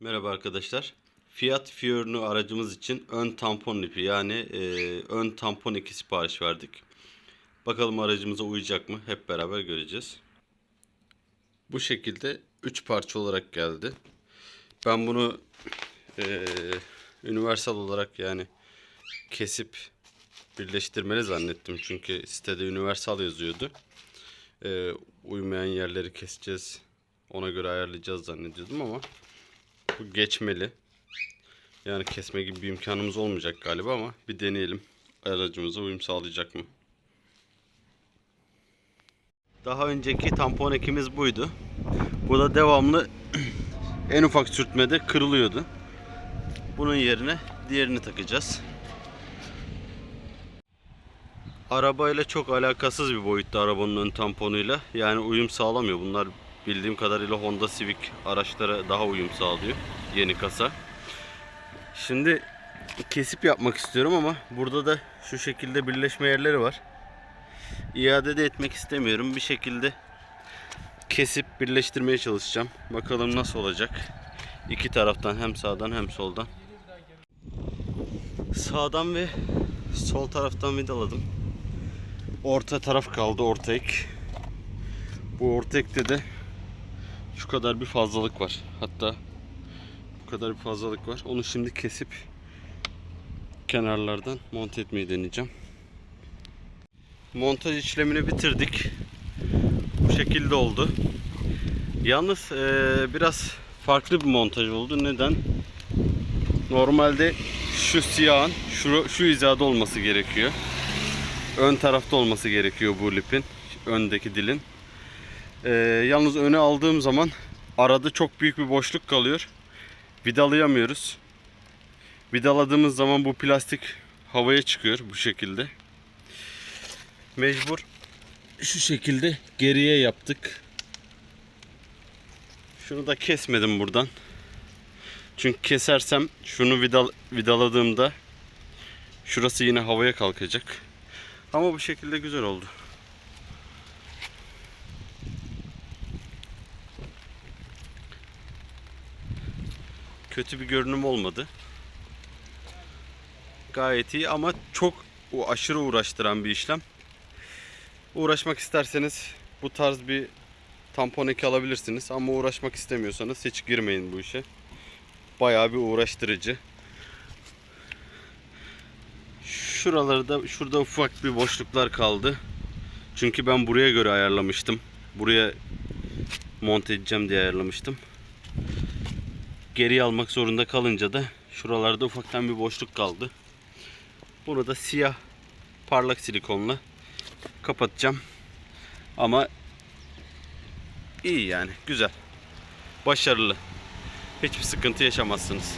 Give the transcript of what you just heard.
Merhaba arkadaşlar. Fiat Fiorino aracımız için ön tampon ipi yani e, ön tampon iki sipariş verdik. Bakalım aracımıza uyacak mı? Hep beraber göreceğiz. Bu şekilde 3 parça olarak geldi. Ben bunu e, universal olarak yani kesip birleştirmeli zannettim. Çünkü sitede universal yazıyordu. E, uymayan yerleri keseceğiz. Ona göre ayarlayacağız zannediyordum ama bu geçmeli. Yani kesme gibi bir imkanımız olmayacak galiba ama bir deneyelim. Aracımıza uyum sağlayacak mı? Daha önceki tampon ekimiz buydu. Bu da devamlı en ufak sürtmede kırılıyordu. Bunun yerine diğerini takacağız. Arabayla çok alakasız bir boyutta arabanın ön tamponuyla. Yani uyum sağlamıyor. Bunlar bildiğim kadarıyla Honda Civic araçlara daha uyum sağlıyor. Yeni kasa. Şimdi kesip yapmak istiyorum ama burada da şu şekilde birleşme yerleri var. İade de etmek istemiyorum. Bir şekilde kesip birleştirmeye çalışacağım. Bakalım nasıl olacak. İki taraftan hem sağdan hem soldan. Sağdan ve sol taraftan vidaladım. Orta taraf kaldı orta. Bu orta ekte de şu kadar bir fazlalık var. Hatta bu kadar bir fazlalık var. Onu şimdi kesip kenarlardan monte etmeyi deneyeceğim. Montaj işlemini bitirdik. Bu şekilde oldu. Yalnız eee, biraz farklı bir montaj oldu. Neden? Normalde şu siyahın şu, şu hizada olması gerekiyor. Ön tarafta olması gerekiyor bu lipin. Öndeki dilin. Eee, yalnız öne aldığım zaman arada çok büyük bir boşluk kalıyor. Vidalayamıyoruz. Vidaladığımız zaman bu plastik havaya çıkıyor bu şekilde. Mecbur şu şekilde geriye yaptık. Şunu da kesmedim buradan. Çünkü kesersem şunu vidal, vidaladığımda şurası yine havaya kalkacak. Ama bu şekilde güzel oldu. Kötü bir görünüm olmadı. Gayet iyi ama çok o aşırı uğraştıran bir işlem. Uğraşmak isterseniz bu tarz bir tampon eki alabilirsiniz ama uğraşmak istemiyorsanız hiç girmeyin bu işe. Bayağı bir uğraştırıcı. Şuraları da şurada ufak bir boşluklar kaldı. Çünkü ben buraya göre ayarlamıştım. Buraya monte edeceğim diye ayarlamıştım. Geri almak zorunda kalınca da şuralarda ufaktan bir boşluk kaldı. Bunu da siyah parlak silikonla kapatacağım. Ama iyi yani güzel. Başarılı. Hiçbir sıkıntı yaşamazsınız.